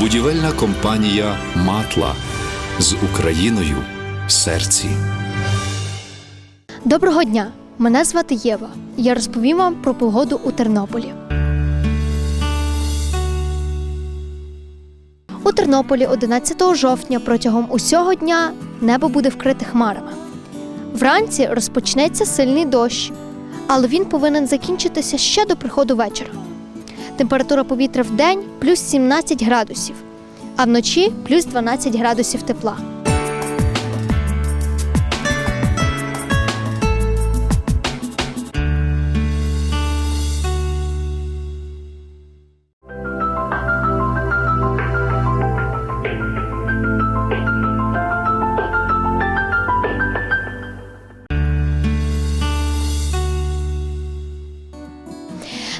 Будівельна компанія Матла з Україною в серці. Доброго дня! Мене звати Єва. Я розповім вам про погоду у Тернополі. У Тернополі 11 жовтня протягом усього дня небо буде вкрите хмарами. Вранці розпочнеться сильний дощ, але він повинен закінчитися ще до приходу вечора. Температура повітря в день плюс 17 градусів, а вночі плюс 12 градусів тепла.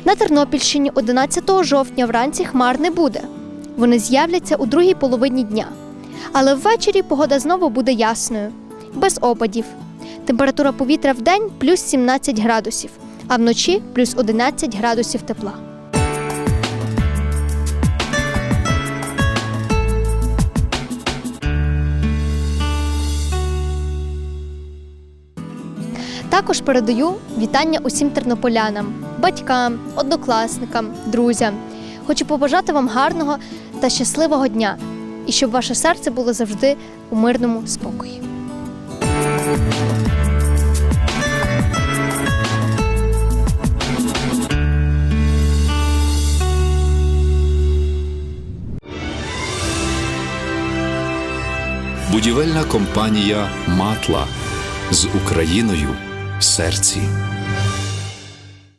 На Тернопільщині 11 жовтня вранці хмар не буде. Вони з'являться у другій половині дня. Але ввечері погода знову буде ясною, без опадів. Температура повітря в день плюс 17 градусів, а вночі плюс 11 градусів тепла. Також передаю вітання усім тернополянам, батькам, однокласникам, друзям. Хочу побажати вам гарного та щасливого дня і щоб ваше серце було завжди у мирному спокої. Будівельна компанія Матла з Україною в серці.